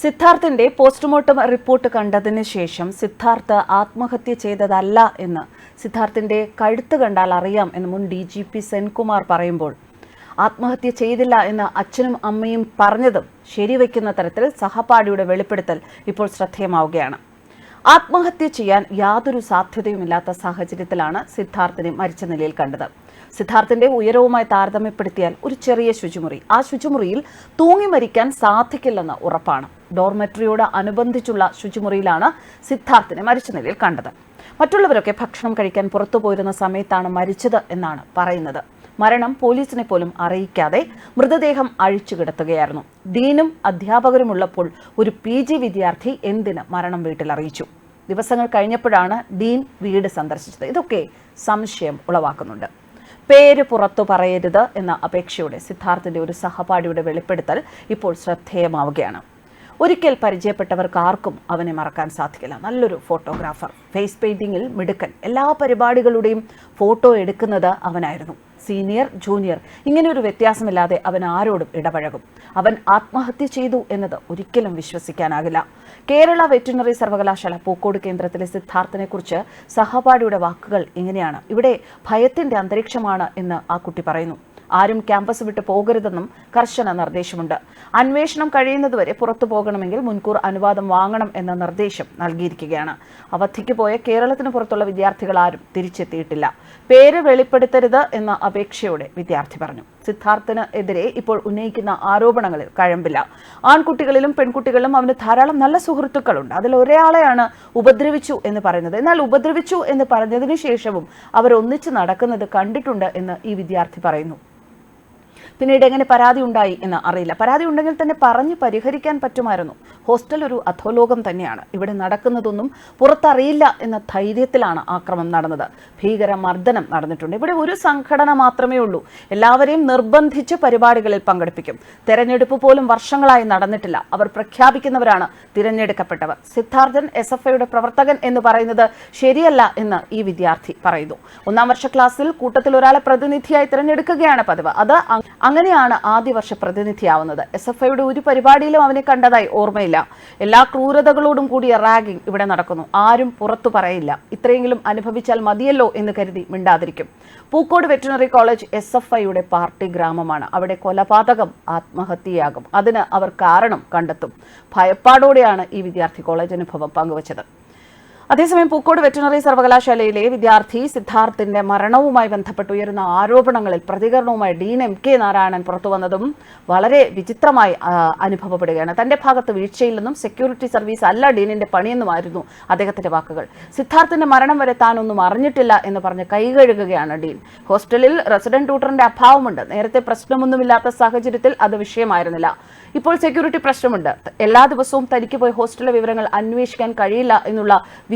സിദ്ധാർത്ഥിന്റെ postmortem report കണ്ടതിന് ശേഷം സിദ്ധാർത്ഥ് ആത്മഹത്യ ചെയ്തതല്ല എന്ന് സിദ്ധാർത്ഥിന്റെ കഴുത്ത് കണ്ടാൽ അറിയാം എന്ന് മുൻ ഡി ജി പി സെൻകുമാർ പറയുമ്പോൾ. ആത്മഹത്യ ചെയ്തില്ല എന്ന് അച്ഛനും അമ്മയും പറഞ്ഞതും ശരിവെക്കുന്ന തരത്തിൽ സഹപാഠിയുടെ വെളിപ്പെടുത്തൽ ഇപ്പോൾ ശ്രദ്ധേയമാവുകയാണ്. ആത്മഹത്യ ചെയ്യാൻ യാതൊരു സാധ്യതയുമില്ലാത്ത സാഹചര്യത്തിലാണ് സിദ്ധാർത്ഥിനെ മരിച്ച നിലയിൽ കണ്ടത്. സിദ്ധാർത്ഥിന്റെ ഉയരവുമായി താരതമ്യപ്പെടുത്തിയാൽ ഒരു ചെറിയ ശുചിമുറി. ആ ശുചിമുറിയിൽ തൂങ്ങി മരിക്കാൻ സാധിക്കില്ലെന്ന് ഉറപ്പാണ്. ഡോർമെട്രിയോട് അനുബന്ധിച്ചുള്ള ശുചിമുറിയിലാണ് സിദ്ധാർത്ഥിനെ മരിച്ച നിലയിൽ കണ്ടത്. മറ്റുള്ളവരൊക്കെ ഭക്ഷണം കഴിക്കാൻ പുറത്തു പോയിരുന്ന സമയത്താണ് മരിച്ചത് എന്നാണ് പറയുന്നത്. മരണം പോലീസിനെ പോലും അറിയിക്കാതെ മൃതദേഹം അഴിച്ചു കിടത്തുകയായിരുന്നു. ദീനും അധ്യാപകരുമുള്ളപ്പോൾ ഒരു പി ജി വിദ്യാർത്ഥി എന്തിന് മരണം വീട്ടിൽ അറിയിച്ചു? ദിവസങ്ങൾ കഴിഞ്ഞപ്പോഴാണ് ഡീൻ വീട് സന്ദർശിച്ചത്. ഇതൊക്കെ സംശയം ഉളവാക്കുന്നുണ്ട്. പേര് പുറത്തു പറയരുത് എന്ന അപേക്ഷയോടെ സിദ്ധാർത്ഥിന്റെ ഒരു സഹപാഠിയുടെ വെളിപ്പെടുത്തൽ ഇപ്പോൾ ശ്രദ്ധേയമാവുകയാണ്. ഒരിക്കൽ പരിചയപ്പെട്ടവർക്ക് ആർക്കും അവനെ മറക്കാൻ സാധിക്കില്ല. നല്ലൊരു ഫോട്ടോഗ്രാഫർ. ഫേസ് പെയിന്റിങ്ങിൽ മിടുക്കൻ. എല്ലാ പരിപാടികളുടെയും ഫോട്ടോ എടുക്കുന്നത് അവനായിരുന്നു. Senior junior. ഇങ്ങനെ ഒരു വ്യത്യാസമില്ലാതെ അവൻ ആരോടും ഇടപഴകും. അവൻ ആത്മഹത്യ ചെയ്തു എന്നത് ഒരിക്കലും വിശ്വസിക്കാനാകില്ല. കേരള വെറ്റിനറി സർവകലാശാല പൂക്കോട് കേന്ദ്രത്തിലെ സിദ്ധാർത്ഥനെ കുറിച്ച് സഹപാഠിയുടെ വാക്കുകൾ ഇങ്ങനെയാണ്. ഇവിടെ ഭയത്തിന്റെ അന്തരീക്ഷമാണ് എന്ന് ആ കുട്ടി പറയുന്നു. ആരും ക്യാമ്പസ് വിട്ട് പോകരുതെന്നും കർശന നിർദ്ദേശമുണ്ട്. അന്വേഷണം കഴിയുന്നതുവരെ പുറത്തു പോകണമെങ്കിൽ മുൻകൂർ അനുവാദം വാങ്ങണം എന്ന നിർദ്ദേശം നൽകിയിരിക്കുകയാണ്. അവധിക്ക് പോയ കേരളത്തിന് പുറത്തുള്ള വിദ്യാർത്ഥികൾ ആരും തിരിച്ചെത്തിയിട്ടില്ല. പേര് വെളിപ്പെടുത്തരുത് എന്ന അപേക്ഷയോടെ വിദ്യാർത്ഥി പറഞ്ഞു. സിദ്ധാർത്ഥന് എതിരെ ഇപ്പോൾ ഉന്നയിക്കുന്ന ആരോപണങ്ങളിൽ കഴമ്പില്ല. ആൺകുട്ടികളിലും പെൺകുട്ടികളിലും അവന് ധാരാളം നല്ല സുഹൃത്തുക്കളുണ്ട്. അതിൽ ഒരാളെയാണ് ഉപദ്രവിച്ചു എന്ന് പറയുന്നത്. എന്നാൽ ഉപദ്രവിച്ചു എന്ന് പറഞ്ഞതിന് ശേഷവും അവർ ഒന്നിച്ച് നടക്കുന്നത് കണ്ടിട്ടുണ്ട് എന്ന് ഈ വിദ്യാർത്ഥി പറയുന്നു. പിന്നീട് എങ്ങനെ പരാതി ഉണ്ടായി എന്ന് അറിയില്ല. പരാതി ഉണ്ടെങ്കിൽ തന്നെ പറഞ്ഞ് പരിഹരിക്കാൻ പറ്റുമായിരുന്നു. ഹോസ്റ്റൽ ഒരു അധോലോകം തന്നെയാണ്. ഇവിടെ നടക്കുന്നതൊന്നും പുറത്തറിയില്ല എന്ന ധൈര്യത്തിലാണ് ആക്രമം നടന്നത്. ഭീകര മർദ്ദനം നടന്നിട്ടുണ്ട്. ഇവിടെ ഒരു സംഘടന മാത്രമേ ഉള്ളൂ. എല്ലാവരെയും നിർബന്ധിച്ച് പരിപാടികളിൽ പങ്കെടുപ്പിക്കും. തെരഞ്ഞെടുപ്പ് പോലും വർഷങ്ങളായി നടന്നിട്ടില്ല. അവർ പ്രഖ്യാപിക്കുന്നവരാണ് തിരഞ്ഞെടുക്കപ്പെട്ടവർ. സിദ്ധാർത്ഥൻ എസ് എഫ് ഐയുടെ പ്രവർത്തകൻ എന്ന് പറയുന്നത് ശരിയല്ല എന്ന് ഈ വിദ്യാർത്ഥി പറയുന്നു. ഒന്നാം വർഷ ക്ലാസ്സിൽ കൂട്ടത്തിൽ ഒരാളെ പ്രതിനിധിയായി തിരഞ്ഞെടുക്കുകയാണ് പതിവ്. അത് അങ്ങനെയാണ് ആദ്യ വർഷ പ്രതിനിധിയാവുന്നത്. എസ് എഫ് ഐയുടെ ഒരു പരിപാടിയിലും അവനെ കണ്ടതായി ഓർമ്മയില്ല. എല്ലാ ക്രൂരതകളോടും കൂടിയ റാഗിംഗ് ഇവിടെ നടക്കുന്നു. ആരും പുറത്തു പറയില്ല. ഇത്രയെങ്കിലും അനുഭവിച്ചാൽ മതിയല്ലോ എന്ന് കരുതി മിണ്ടാതിരിക്കും. Pookode veterinary college S F ഐയുടെ പാർട്ടി ഗ്രാമമാണ്. അവിടെ കൊലപാതകം ആത്മഹത്യയാകും. അതിന് അവർ കാരണം കണ്ടെത്തും. ഭയപ്പാടോടെയാണ് ഈ വിദ്യാർത്ഥി കോളേജ് അനുഭവം പങ്കുവച്ചത്. അതേസമയം പൂക്കോട് വെറ്റിനറി സർവകലാശാലയിലെ വിദ്യാർത്ഥി സിദ്ധാർത്ഥിന്റെ മരണവുമായി ബന്ധപ്പെട്ട് ഉയരുന്ന ആരോപണങ്ങളിൽ പ്രതികരണവുമായി ഡീൻ എം കെ നാരായണൻ പുറത്തു വന്നതും വളരെ വിചിത്രമായി അനുഭവപ്പെടുകയാണ്. തന്റെ ഭാഗത്ത് വീഴ്ചയില്ലെന്നും സെക്യൂരിറ്റി സർവീസ് അല്ല ഡീനിന്റെ പണിയെന്നുമായിരുന്നു അദ്ദേഹത്തിന്റെ വാക്കുകൾ. സിദ്ധാർത്ഥിന്റെ മരണം വരെ താനൊന്നും അറിഞ്ഞിട്ടില്ല എന്ന് പറഞ്ഞ് കൈകഴുകുകയാണ് ഡീൻ. ഹോസ്റ്റലിൽ റെസിഡന്റ് ട്യൂട്ടറിന്റെ അഭാവമുണ്ട്. നേരത്തെ പ്രശ്നമൊന്നുമില്ലാത്ത സാഹചര്യത്തിൽ അത് വിഷയമായിരുന്നില്ല. ഇപ്പോൾ സെക്യൂരിറ്റി പ്രശ്നമുണ്ട്. എല്ലാ ദിവസവും തനിക്ക് പോയി ഹോസ്റ്റലിലെ വിവരങ്ങൾ അന്വേഷിക്കാൻ കഴിയില്ല എന്നുള്ള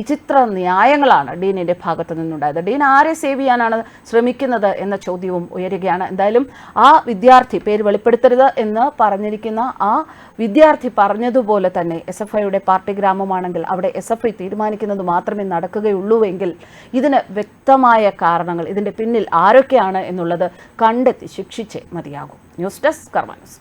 വിചിത്ര ന്യായങ്ങളാണ് ഡീനിന്റെ ഭാഗത്തു നിന്നുണ്ടായത്. ഡീൻ ആരെ സേവ് ചെയ്യാനാണ് ശ്രമിക്കുന്നത് എന്ന ചോദ്യവും ഉയരുകയാണ്. എന്തായാലും ആ വിദ്യാർത്ഥി പേര് വെളിപ്പെടുത്തരുത് എന്ന് പറഞ്ഞിരിക്കുന്ന ആ വിദ്യാർത്ഥി പറഞ്ഞതുപോലെ തന്നെ എസ് എഫ് ഐയുടെ പാർട്ടി ഗ്രാമമാണെങ്കിൽ അവിടെ എസ് എഫ് ഐ തീരുമാനിക്കുന്നത് മാത്രമേ നടക്കുകയുള്ളൂവെങ്കിൽ ഇതിന് വ്യക്തമായ കാരണങ്ങൾ ഇതിന്റെ പിന്നിൽ ആരൊക്കെയാണ് എന്നുള്ളത് കണ്ടെത്തി ശിക്ഷിച്ചേ മതിയാകും. News desk കർമാനസ്